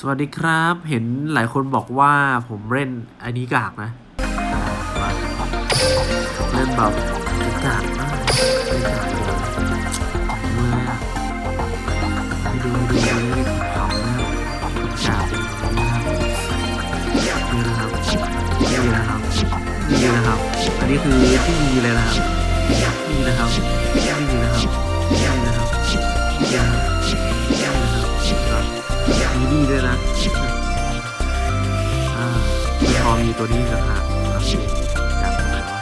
สวัสดีครับ เห็นหลายคนบอกว่าผมเล่นอันนี้กากนะ เล่นแบบกากมากเล่นกากเลยเมื่อให้ดูดูให้ดูขำนะครับกากนี่นะครับนี่นะครับนี่นะครับ อันนี้คือที่มีเลยนะครับนี่นะครับนี่นะครับนี่นะครับนี่นะครับนี่นะครับ มีนี่ด้วยนะอ่าพอมีตัวนี้นะฮะครับอยากทำอะไรวะ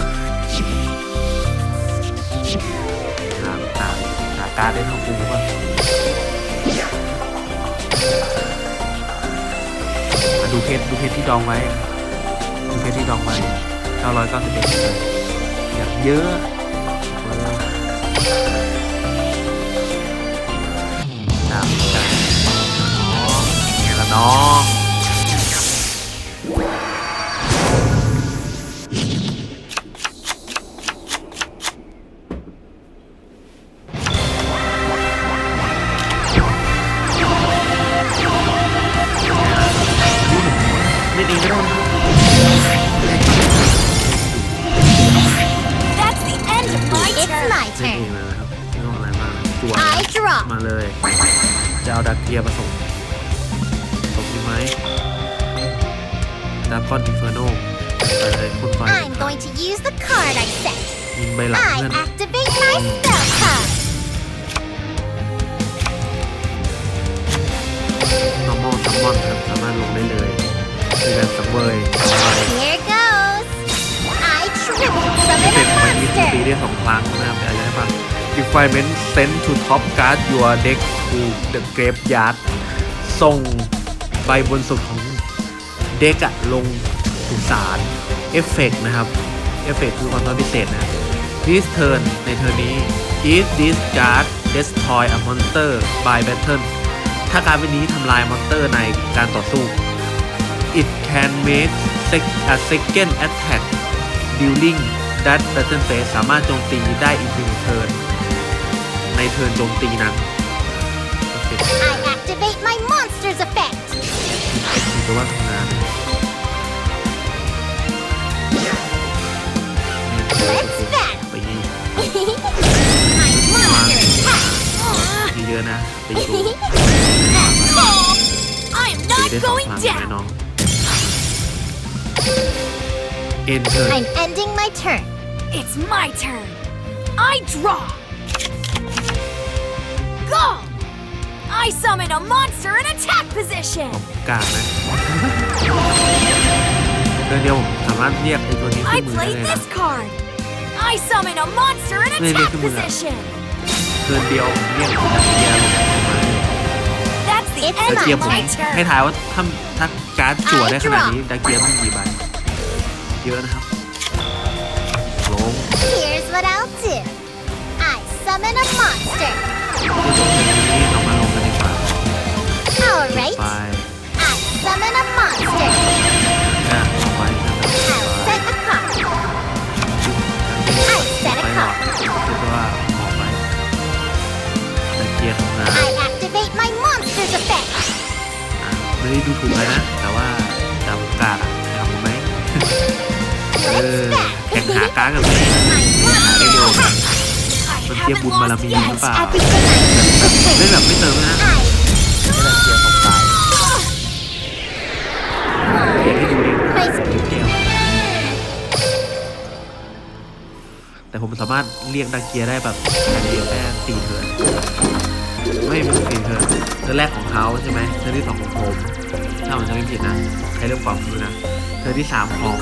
หาหาหาการได้เท่ากูป่ะมาดูเพชรดูเพชรที่ดองไว้ ดูเพชรที่ดองไว้991อย่างเยอะ ต์ของมันมีตี monster. ได้สองครั้งนะครับเป็นอะไรได้บ้าง requirement send to top card your deck to the graveyard ส่งใบบนสุดของเด็กอะลงสุสานเอฟเฟกต์นะครับเอฟเฟกต์คือความสามารถพิเศษนะ this turn ในเทอร์นี้ if this card destroy a monster by battle ถ้าการเป็นนี้ทำลายมอนสเตอร์ในการต่อสู้ it can make a second attack dealing during that battle phase สามารถโจมตีได้อีกหนึ่งเทิร์นในเทิร์นโจมตีนั้นโอเค I activate my monster's effect. ถือว่าทำงาน Let's battle. ไปยิง my monster attack. เยอะๆนะตีกู I am ตี not ได้สอง going ครั้งแน่ down. น้อง end turn I'm ending my turn. It's my turn. I draw. Go. I summon a monster in attack position. กลางนะเดินเดียวผมสามารถเรียกไอ้ตัวนี้ I ขึ้นมือได้ played เลยนะ this card. I summon a monster in Wait, attack wait, wait, wait. position. เดินเดียวผมเรียกดักเกียร์ผมมา That's the It's end ดักเกียร์ of ผม my ให้ turn. ทายว่าถ้าถ้าการ์ดจั่วได้ขนาดนี้ดักเกียร์ต้องกี่ใบเยอะนะครับ ลง Here's what I'll do. I summon a monster. ผู้ชมเพลงนี้เรามาลงกันดีกว่า Alright. ไป I summon a monster. นะต่อไปนะค I'll รับ set a card. I set ไป a หรอก card. เรียกว่าหมอกไปดักเกียร์ทำงาน I activate my monster's effect. อะไม่ได้ดูถูกใครนะ แต่ว่าแต่โอกาสอะทำผมไหม เออ Let's แข่ง back. หาการ์ดกับพี่หาได้ monster เร็วมันเทียบบุญบารมีหรือเปล่าเล่นแบบไม่เติมนะ I ไม่ได้เกียร์สองตายเกียร์ให้ดูเองแก้วแต่ผมสามารถเรียกดักเกียร์ได้แบบอันเดียวแค่สี่เทิร์นไม่ไม่สี่เทิร์นเทิร์นแรกของเขาใช่ไหมเทิร์นที่สองของผมถ้าผมจะไม่ผิดนะใช้เรื่องความรู้นะเทิร์นที่สามของ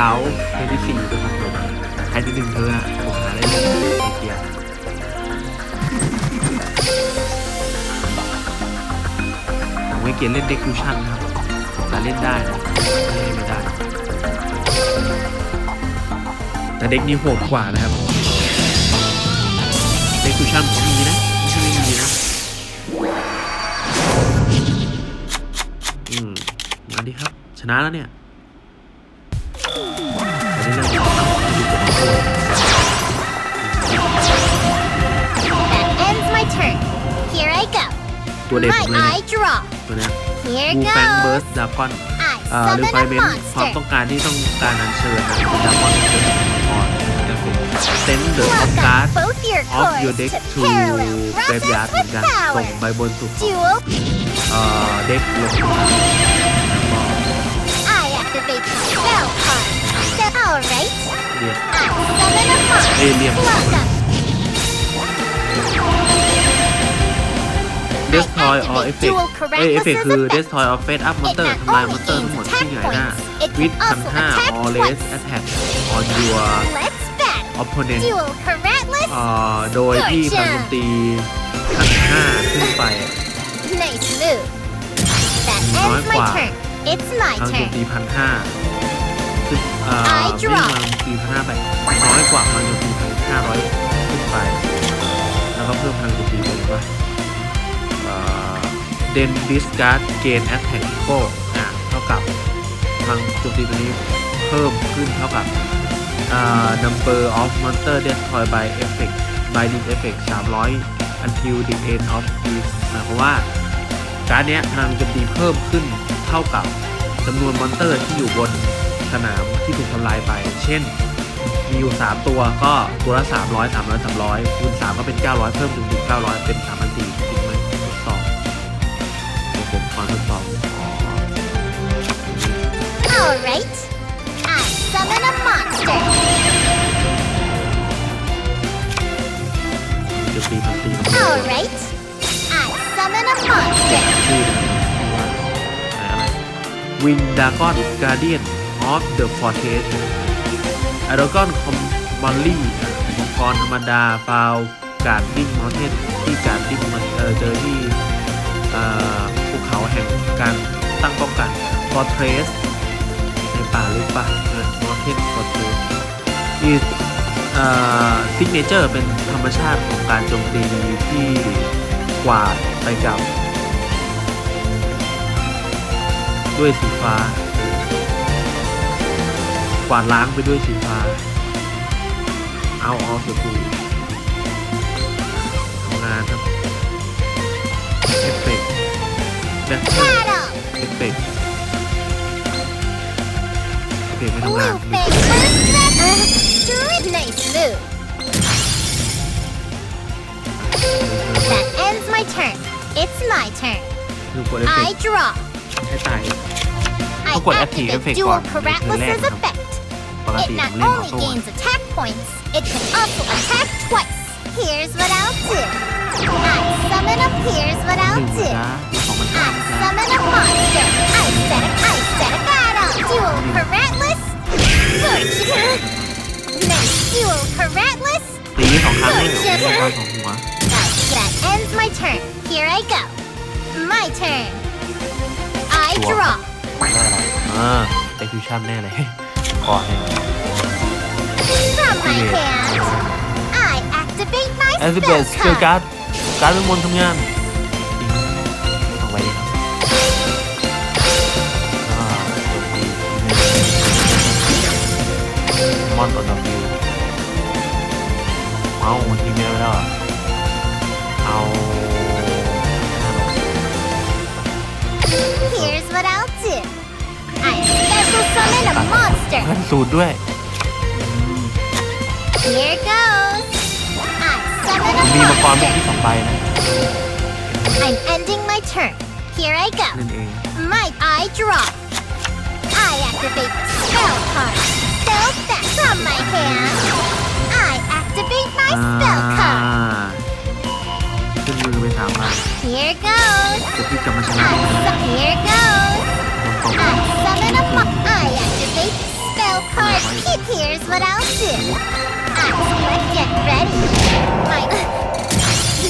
เขาเที่สี่เป็นของผมใครที่หนึ่งเทิร์นอะผมหาได้เลยดักเกียร์ผมไม่เกียร์เล่นเด็กฟิวชั่นนะครับแต่เล่นได้นะไม่เล่นไม่ได้ แต่เด็กนี้โหดกว่านะครับเด็กฟิวชั่นผมมีนะไม่ใช่ไม่มีนะอืมมาดิครับ ชนะแล้วเนี่ย that ends my turn. Here I go. ตัวเด็กผ My มเลยเนี่ย eye drop. ตัวเนี้ย Here บูแฟงเบิร์ส goes. ดากอน I เอ่อ summon รีไฟ a เมนต์ความ monster. ต้องการที่ต้องการอัญเชิญนะดากอนเป็นก่อนเซนเดอร์ออฟการ์ด Welcome both your ออฟยู cores เด็ก to ทู parallel เกรฟยาร์ด process เหมือน with กัน ส่ง power. ใบบนสุดของ Dual. เอ่อเด็กลงมาแล้วก็ I activate the spell card. So, all right. เรียก I summon a monster. เอเลียม Welcome. destroy all activate effect dual เอ้ย effect Karakulas คือ effect. destroy all face up It monster not ทำลาย only มอนเตอร์ทั้ง gains หมดที่ attack อยู่ในหน้า points, it can with also พันห้า attack or less twice. attack on your Let's battle. opponent Dual Karatless. เอ่อโดยที่พลังโจมตีพันห้าขึ้นไป Nice move. That Nói ends my quả. turn. It's my พลังโจม turn. ตีพันห้า ซึ่งเอ่อ I วิ่ง draw พลังโจมตีพันห้าไปน้อยกว่าพลังโจมตีพันห้าร้อยขึ้นไป แล้วก็เพิ่มพลังโจมตีไปว่าเอ่อ then discard gain attack equal อะเท่ากับพลังโจมตีตัวนี้เพิ่มขึ้นเท่ากับอ่า number of monster destroyed by effect by this effect 300 until the end of this หมายความว่าการดเนี้ยพลังโจมตีเพิ่มขึ้นเท่ากับจำนวนมอนเตอร์ที่อยู่บน สนามที่ถูกทำลายไป เช่น มีอยู่ 3 ตัวก็ตัวละ 300 300 300คูณ3ก็เป็น 900 เพิ่มถึงถึง900 เป็น3,400จริงไหมทดสอบเดี๋ยวผมขอทดสอบอ๋อ All right. I summon a monster. โจมตีพันตีมัน All right. I summon a monster. ชื่อนะครับว่าอะไรวินดากอนการเดียน ออฟเดอะฟอร์เทสอารากอนคอมบอลลี่มังกรธรรมดาฟาวการดิ้งมอเทนที่การดิ้งมันเจอที่ภูเขาแห่งการตั้งป้องกันฟอร์เทสในป่าลึกป่ะเออมอเทนฟอร์เทสนี่เอ่อซิกเนเจอร์เป็นธรรมชาติของการโจมตีที่กวาดไปกับ ด้วยสีฟ้า กวาดล้างไปด้วยสีฟ้า เอาออฟเดอะพูทำงานครับ เอฟเฟกต์แบทเทิล Battle. เอฟเฟกต์เอฟเฟกต์ไม่ทำงาน Blue face first. Uh, Druid. Nice move. That ends my turn. It's my turn. คือกดเอฟเฟก I ต์ draw. ให้ตาย I Không còn active activate effect dual còn, để thử Karatless lên as không? effect. ปก It ติผ not มเล่นออ only โต้ gains attack points, it can also attack twice. Here's what I'll do. I summon a here's what ห I'll นึ่ง do. นะมีสองมันห้า I นะจ๊ะ summon a monster. I set a I set a battle. Dual Karatless. Good. Nice dual Karatless. ตีสองครั้งเลยเหรอไม่ต้องสองหัว That, that ends my turn. Here I go. My turn. I Sure. draw. ได้อะไรเออได้ฟิวชั่นแน่เลย ก่อนเนี่ย From my Yeah. hand. I activate my แอสเบ spell สเจอ card. การ์ดการ์ดเป็นมนต์ทำงานเอาไว้ดิครับอ่าโจมตีมอนต่อดับบิวเอามันทิ้งไม่ได้แล้วเหรอเอาห้าร้อย Here's what I'll do. I special summon a monster. เพิ่มสูตรด้วยอืม Here goes. I ผ summon ม a มีมังกรเมื่อ monster. กี้สองใบนะ I'm ending my turn. Here I go. นั่นเอง My I draw. I activate the spell card. Spell that from my hand. I activate my อ่า spell card. ขึ้นมือไปสามใบ Here goes. จะพี่กลับมาชนะ I ได้ไหม su- here goes. มังกร I summon a mo- I activate spell card. Keep here's what I'll do. I let get ready. My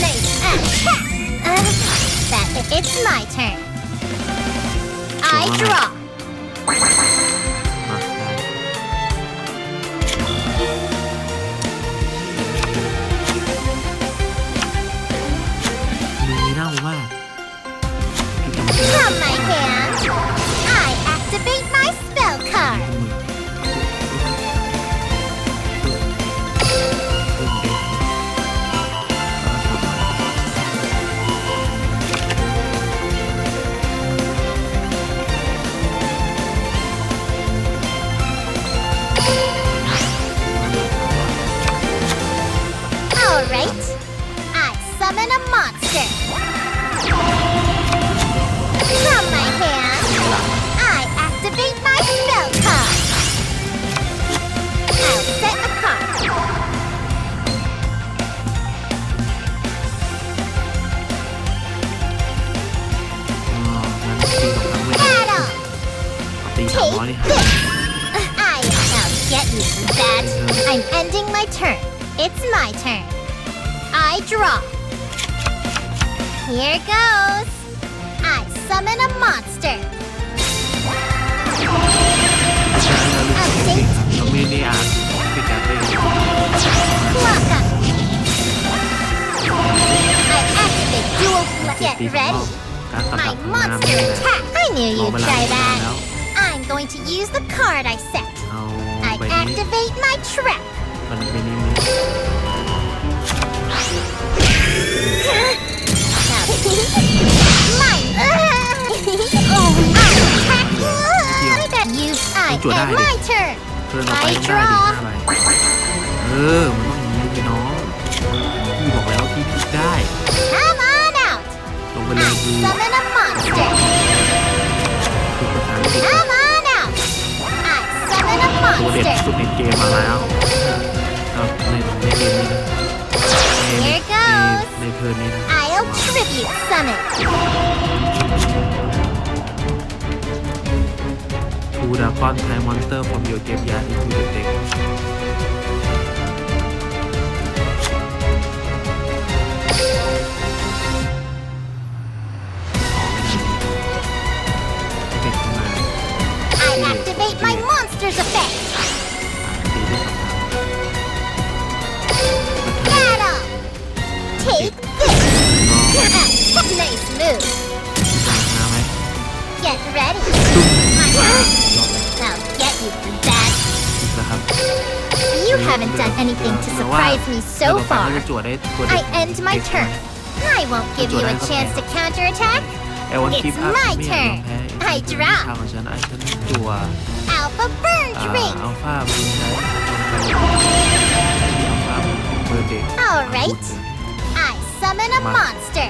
nice attack. Uh, that it's my turn. I draw. มาได้มือเน่ามากพี่กำลังจะ From my น้องมีนี่อ่านเป็นการเล่น Pluck up. I activate dual. Get ตีสองรอบ ready. การตัด My ตัดของน้ำ monster นี่แหละ attack. I knew มอง you'd เวลา try ที่นาน that. แล้ว I'm going to use the card I set. เอา I ใบนี้ activate my trap. มันเป็นนี้มี Mine. oh, I attack you. I bet you. I Don't you end die. my turn. เพื่อนเราไปต้องได้ดีห้าใบเออ มันต้องอย่างนี้พี่น้องพี่บอกแล้วพี่พิกได้ Come on out. ลงไปเลย I คือ summon a monster. คือภาษาอังกฤษ Come on out. I summon a ตัวเด็ด monster. สุดในเกมมาแล้วครับในในเกมนี้นะในใน Here goes. ในเทิร์นนี้นะ I'll tribute summon. To the con time monster from your game yard into the deck เด็กขึ้นมา I activate my monster's effect. ตีด้วยสองทาง Battle. Take this. nice move. น้ำไหม Get ready. ตุ้ม My I'll get you for that. อีกแล้วครับ You haven't done anything to surprise me so เดี๋ยวต่อ far. ไปก็จะจวดได้ตัวเด็ I ก end my เด็ก turn. I won't give you a chance to counterattack. ไอ้วันคลิป It's ภาพ my ไม่อยากยอม turn. แพ้ I draw. ทางของฉันไอ้ฉันจัว Alpha Burn อ่า Drink. อัลฟาบูนไดอัลฟาเบอร์เด็ก All right. I summon a Ma. monster.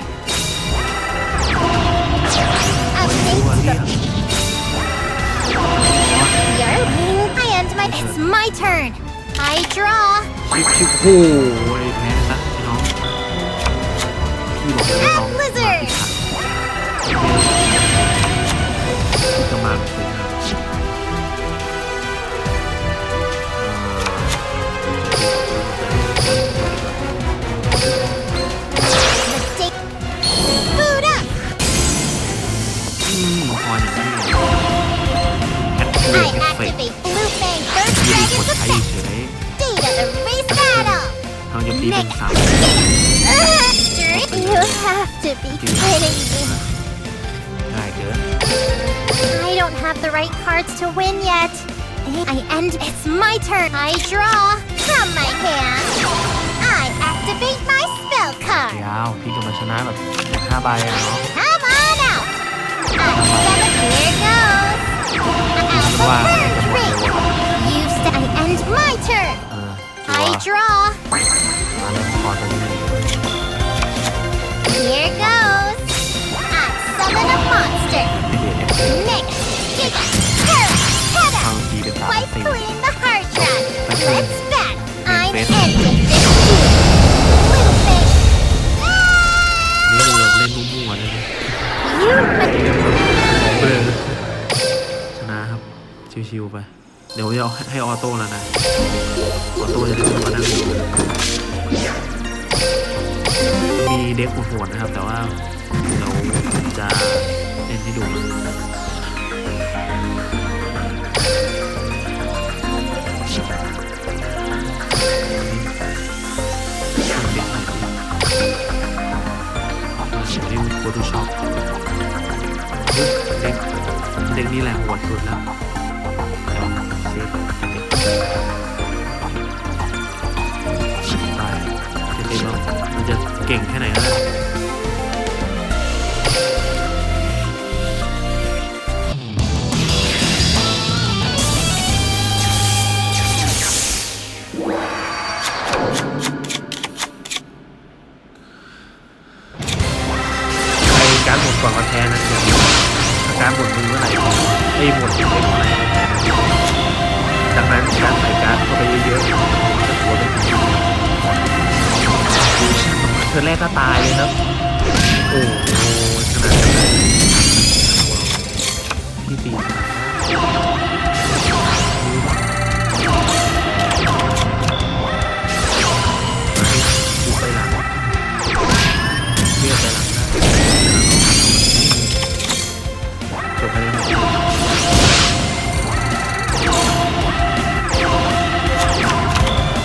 I end my. It's my turn. I draw. ชิปชิปโอ้ยแพ้ซะพี่น้องพี่บอกเลยว่าน้องมาผิดทางจะมาแบบ เว I เอฟเฟกต์ activate Blue Fang Burst ที่มีก Dragon's ดใช้เฉ effect. ย Data erase battle. ทางโจมตีเป็นสาม You have to be kidding me. ง่ายเกิน I don't have the right cards to win yet. I end. It's my turn. I draw from my hand. I activate my spell card. ยาวพี่กำลังชนะแบบห้าใบอะเนาะ Come on out. I summon. Here goes. Wow. You stand and my turn. Uh, I draw. Here goes. I summon a monster. Next, Giga, Terra, Heather. Wipe clean the hard drive. Let's back. I'm ending this duel. Little thing. You ชิวๆไป เดี๋ยวจะเอาให้ออโต้แล้วนะ ออโต้จะได้ไม่มานั่งดูมีเด็กโหดนะครับ แต่ว่าเดี๋ยวจะเล่นให้ดูเด็กใหม่เล่นโคตูช็อปเด็กเด็กนี่แหละโหดสุดแล้ว เก่งแค่ไหนก็ไธอแรกก็ตายเลยครับ โอ้โหขนาดนั้นที่สี่ไปหลังเรียกไปหลังจบไปเลย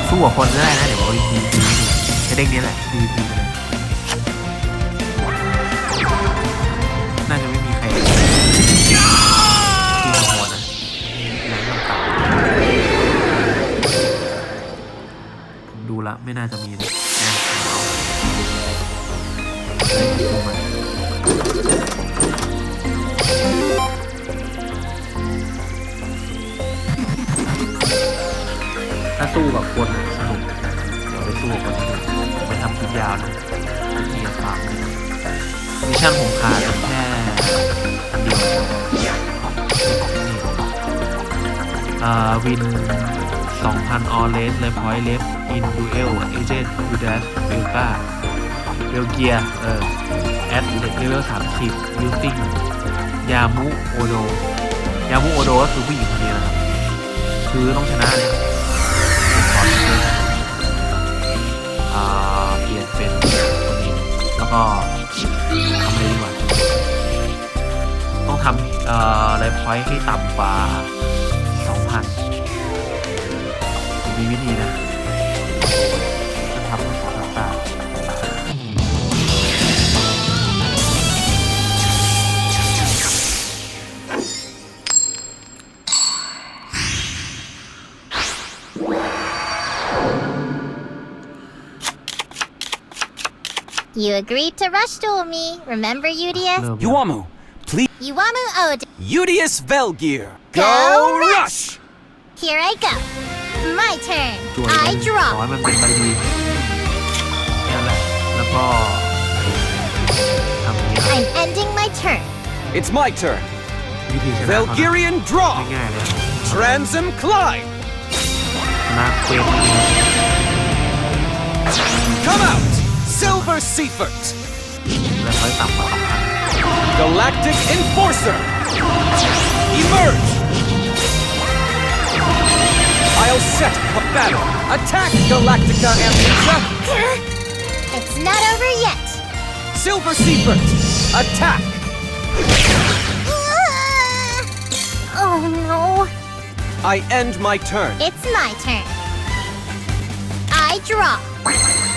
สู้กับคนก็ได้นะ เดี๋ยวเอาดีทีไอเด็กนี้แหละดีที ไม่น่าจะมีนะถ้าสู้กับคนสนุกเดี๋ยวไปสู้กับคนสนุกไปทำคลิปยาวนะมีอาฟามมิชชั่นผมขาดแค่อันเดียวอ่าวิน 2,000 ออเลสเลยพอยเลฟ อินดูเอลเอเจนต์ยูดัสเบลกาเบลเกียเออแอดเลเวล30ยูซิงยามุโอโดยามุโอโดก็คือผู้หญิงคนนี้นะครับคือต้องชนะเนี่ยขอล่นอ่าเปลี่ยนเป็นคนนี้แล้วก็ทำอะไรดีกว่า ต้องทำเอ่อไลฟ์พอยต์ให้ต่ำกว่า You agreed to rush duel me, remember Udius? เริ่ม Yuamu, please. Yuamu Ode. Udius Velgear. Go rush! rush! Here I go. My turn. จวย I ขอ draw. ให้มันเป็นใบดีนั่นแหละ แล้วก็ทำอย่างนี้นะ I'm ending my turn. It's my turn. วิธีชนะเขานะ Velgirian draw. ง่ายๆเลย Transam climb. ชนะเควสนี้ Come out. Silver Seafert. Galactic Enforcer. Emerge. I'll set a battle. Attack Galactica Amnesia. It's not over yet. Silver Seafert, attack. Ah! oh no. I end my turn. It's my turn. I draw.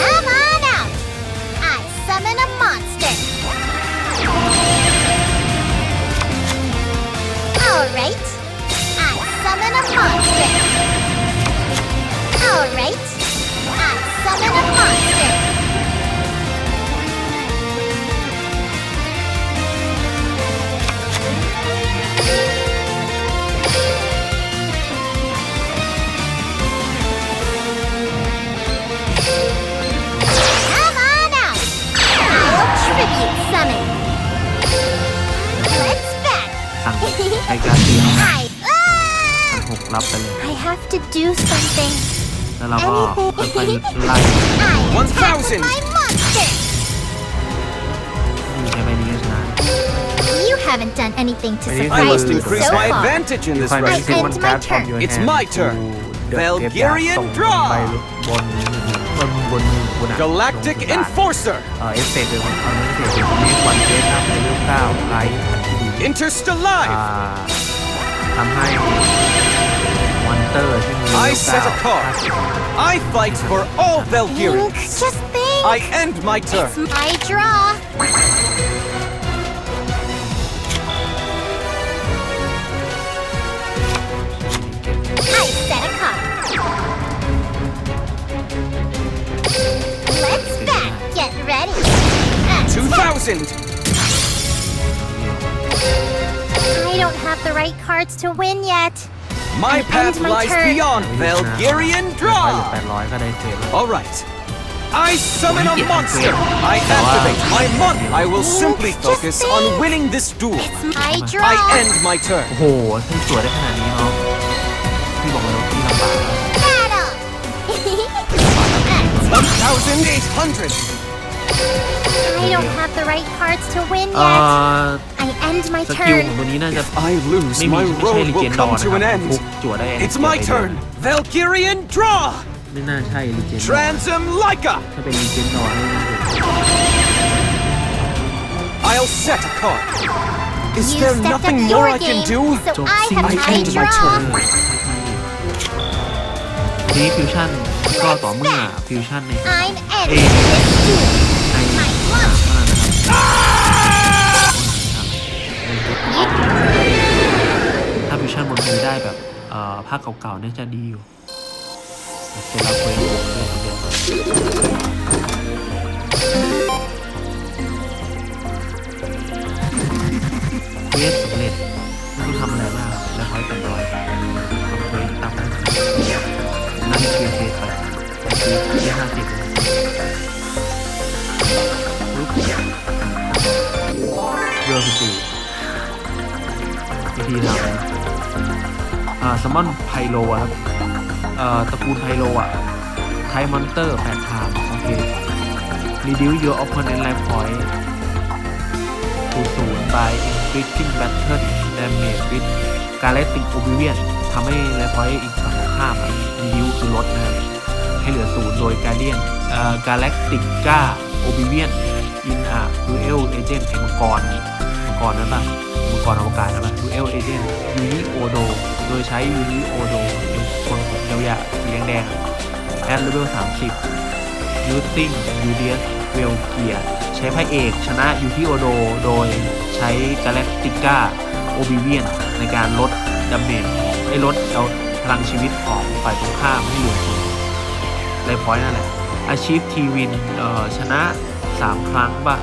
Come on out. I summon a monster. All right. I summon a monster. All right. I summon a monster. ช้การเสียง I ah! หกรับไปเลย I have to do something. แล้วเราก็ค่อยๆไล่ I One attack with thousand. my monster. มีใช้ใบนี้ก็ชนะ You haven't done anything to I I surprise must me increase so my far. advantage in this Find race. I end my turn. It's my turn. Valkyrian ส่ง draw ไปบนบนบนบนอะ Galactic ลงสุด Enforcer. เอ่อเอฟเฟกต์เลยของเขาเอฟเฟกต์เป็นนี้วันเกสครับในเรื่องเก้าไลท์ ที่ดี อ่า Interstellar. ทำให้มอนเตอร์ที่มี I set a card. I fight for all Valkyrians. Think, just think. I end my turn. I draw. I set a card. Let's back. Get ready. Attack. 2000. right cards to win yet. My I path end my lies turn. beyond Valkyrian แป draw. ดร้อยก็ได้เฟส All right. I summon a monster. I activate my mon. I will simply focus on winning this duel. I draw. I end my turn. โอ้โหที่สวยได้ขนาดนี้เนาะพี่บอกเลยว่าพี่ลำบากแล้ว Battle. 1,800. I don't have the right cards to win เอ่ yet. อ I end my สกิล turn. ของตัวนี้น่าจะ I lose, ไม่มี my ไม่ใช่ road ลิเจ will นดอ come ร์นะ to ค an รับ end. ฟุกจั่วได้ It's my turn. Valkyrian draw. ไม่น่าใช่ลิเจนดอร์ Transam Laika. ถ้าเป็นลิเจนดอร์นี่น่าจะ set a card. Is You there stepped nothing up more your I can game, do? so จบ I สิ้น have ไอ้ my end my draw. turn. นี้ฟิวชั่นก็ต่อเมื่อฟิวชั่นใน I'm ending this duel. ถ้าฟิวชั่นบนมือได้แบบภาคเก่าๆเนี่ยจะดีอยู่เสร็จแล้วคุยกับผมด้วยสำเร็จเวสสำเร็จไม่ต้องทำอะไรมากแล้วค่อยต่งรอยทำเควสตามนั้นนั่นคือเคสไปคือได้ห้าสิบ ทีหลังอ่าแซลมอนไพโลครับเอ่อตระกูลไพโลอะไทมอนเตอร์แปดทางโอเครีดิวเยูออฟเพนเนนไลฟ์พอยต์คูศูนย์บายอินฟิชชิ่งแบทเทิลดาเมจวิดการเลตติกโอบิเวียนทำให้ไลฟ์พอยต์อีกสองข้ามรีดิวคือลดนะให้เหลือศูนย์โดยการเลียนเอ่อกาแล็กติกก้าโอบิเวียนอินฮาคือเอลเอเจนต์มังกรมังกรนั่นแหละ กรอวกาศนะป่ะ duel agent ยูนิโอโด โดยใช้ยูนิโอโดเป็นคนผมยาวๆสีแดงๆ at level 30 using UDS w e l g e a r ใช้พระเอกชนะยูทิโอโด โดยใช้ Galactica Oblivion ในการลดดาเมจของไอ้ลดเอาพลังชีวิตของฝ่ายตรงข้ามให้เหลือศูนย์ไรพอยต์นั่นแหละอาชีพทีวินเออชนะ 3 ครั้งป่ะ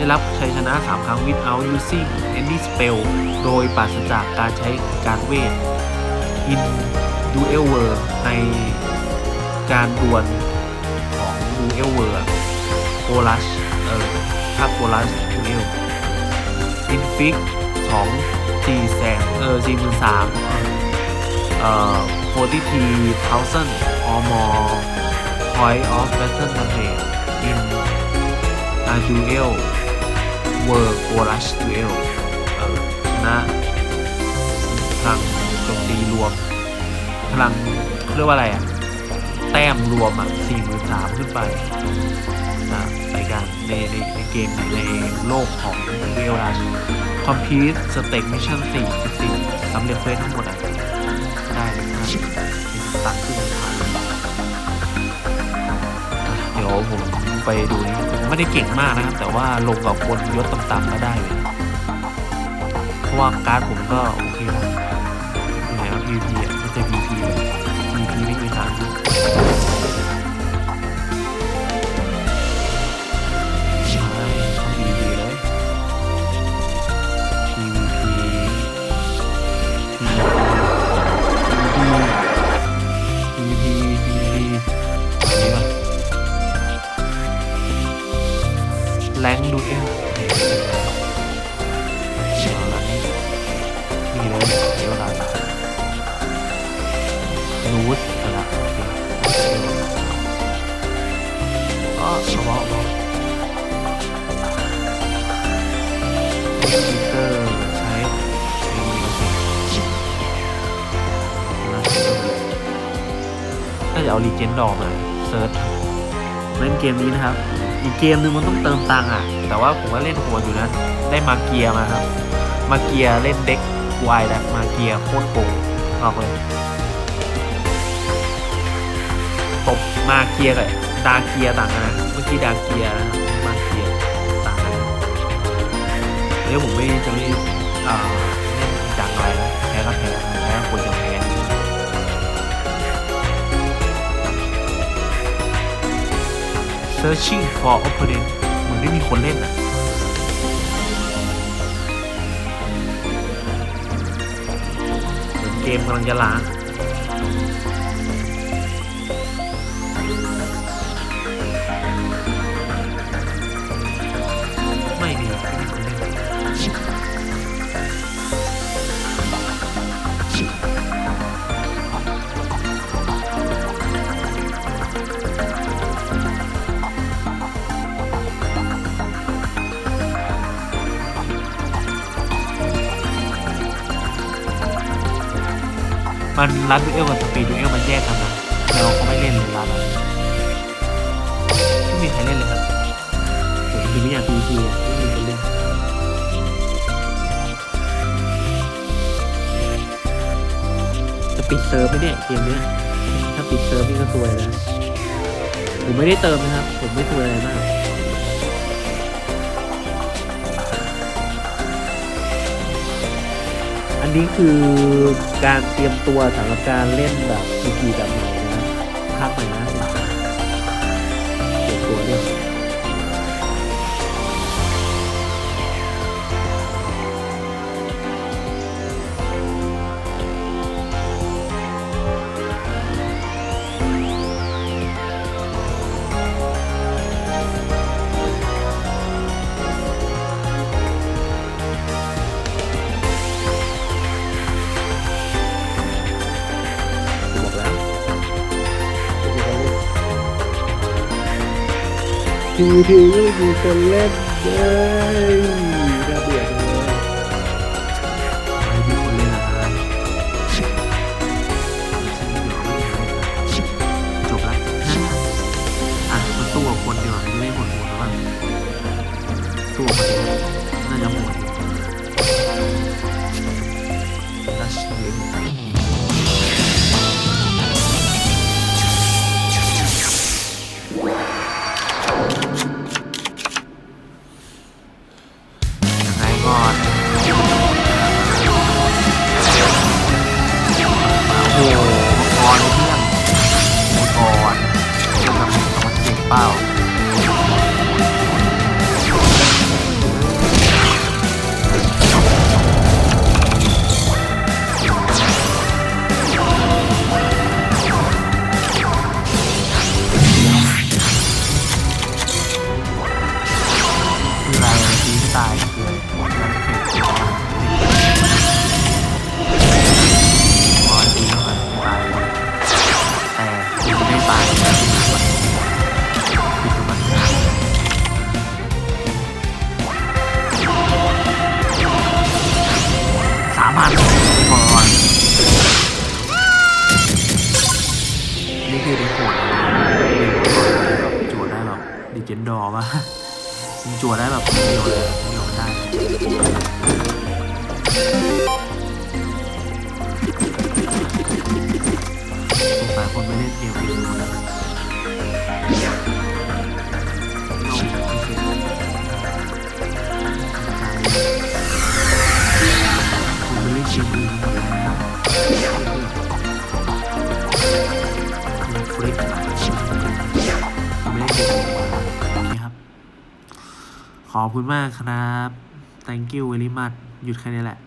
ได้รับชัยชนะ 3 ครั้ง without using any spell โดยปราศจากการใช้การเวท in duel world ในการดวลของดูเอลเวอร์โกลัชเออภาโกลัชดูเอลอินฟิกสองสี่แสนเออสี่หมื่นสามเอ่อโฟร์ทีเทาเซนออมอร์พอยต์ออฟแบทเทิลดัมเมจอินอาดูเอล เวอร์โกลัชดูเอลเออชนะพลังโจมตีรวม พลังเรียกว่าอะไรอะ แต้มรวมอะสี่หมื่นสามขึ้นไปนะในการในในในเกมในโลกของเรียลลัชคอมพิวต์สเต็กมิชชั่นสี่สิบสี่สำเร็จเควสทั้งหมดอะได้เลยครับตัดขึ้นผ่านเดี๋ยวผมไปดูนี่ ไม่ได้เก่งมากนะครับ แต่ว่าลงกับคนยศต่ำๆก็ได้เลยเพราะว่าการ์ดผมก็ จะเอารีเจนดอกมาเซิร์ชเล่นเกมนี้นะครับ อีกเกมหนึงมันต้องเติมตังค์อะ แต่ว่าผมก็เล่นโหดอยู่นะ ได้มาเกียร์มาครับ มาเกียร์เล่นเด็กวายแล้วมาเกียร์โคตรโกงบอกเลยตบมาเกียร์กับดาเกียร์ต่างกันนะเมื่อกี้ดาเกียร์มาเกียร์ต่างกันะเดี๋ยวผมไม่จะไม่เล่นจังอะไรนะแพ้ก็แพ้แพ้ควรจะแพ้ searching for opponent เหมือนไม่มีคนเล่นอะเหมือนเกมกำลังจะล้าง รัดดูเอลกับสปีดดูเอลมันแยกกันนะแมวเขาไม่เล่นเลยรัดไม่มีใครเล่นเลยครับผมคือไม่อยากตีทีไม่มีใครเล่นสปีดเซิร์ฟไหมเนี่ยเกมเนี้ยถ้าปิดเซิร์ฟนี่ก็สวยแล้วผมไม่ได้เติมนะครับ ผมไม่สวยอะไรมาก นนี้คือการเตรียมตัวสำหรับการเล่นแบบพีกีแบบใหม่นะภาคใหม่นะเตรียมตัวเนี่ย You can we hear really good for let go. จั่วได้แบบเดียวเลยเดียวได้ ขอบคุณมากครับ thank you very much หยุดแค่นี้แหละ